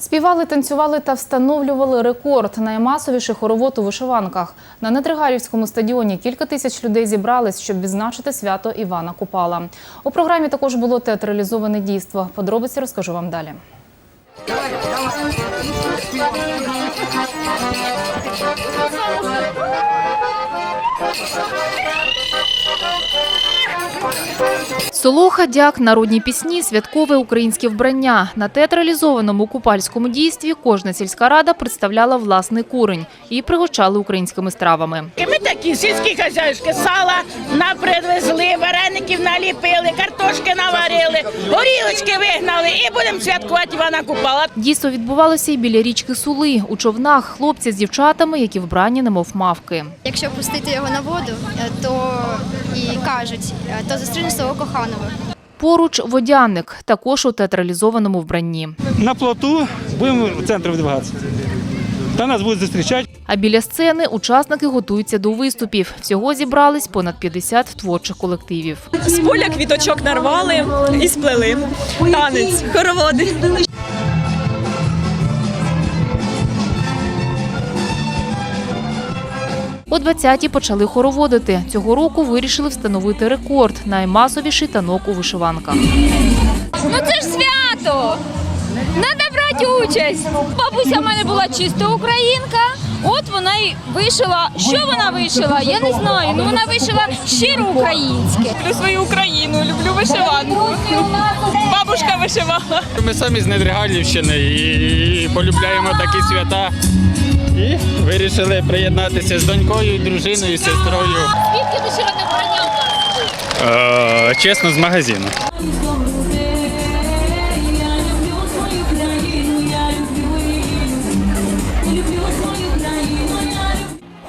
Співали, танцювали та встановлювали рекорд наймасовіший хоровод у вишиванках. На Недригалівському стадіоні кілька тисяч людей зібрались, щоб відзначити свято Івана Купала. У програмі також було театралізоване дійство. Подробиці розкажу вам далі. Солоха, дяк, народні пісні, святкове українське вбрання. На театралізованому купальському дійстві кожна сільська рада представляла власний курень і пригощали українськими стравами. Ми такі сільські хазяюшки, сала напривезли, вареників наліпили, картошки наварили, горілочки вигнали і будемо святкувати Івана Купала. Дійство відбувалося і біля річки Сули. У човнах хлопці з дівчатами, які вбрані немов мавки. Якщо пустити його на воду, е, то і кажуть, е, то зустріне свого коханого. Поруч водяник, також у театралізованому вбранні. на плоту будемо в центр видвигатися. Та нас будуть зустрічати. А біля сцени учасники готуються до виступів. Всього зібрались понад 50 творчих колективів. З поля квіточок нарвали і сплели. Танець, хороводи. О 20-ті почали хороводити. Цього року вирішили встановити рекорд – наймасовіший танок у вишиванках. Ну це ж свято! Треба брати участь. Бабуся в мене була чисто українка. От вона і вишила. Що вона вишила? Я не знаю. Ну вона вишила щиро українське. Люблю свою Україну, люблю вишиванку. Бабушка вишивала. Ми самі з Недригалівщини і полюбляємо такі свята. І вирішили приєднатися з донькою, дружиною, сестрою. Звідки вишиване вбрання? Е, чесно, з магазину.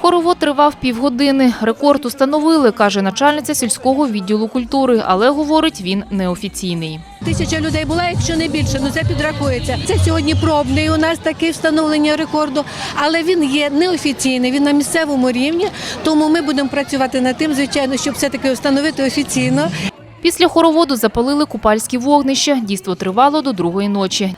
Хоровод тривав півгодини. Рекорд установили, каже начальниця сільського відділу культури, але, говорить, він неофіційний. Тисяча людей була, якщо не більше, ну це підрахується. Це сьогодні пробний. У нас таке встановлення рекорду, але він є неофіційний. Він на місцевому рівні. Тому ми будемо працювати над тим, звичайно, щоб все таки встановити офіційно. Після хороводу запалили купальські вогнища. Дійство тривало до другої ночі.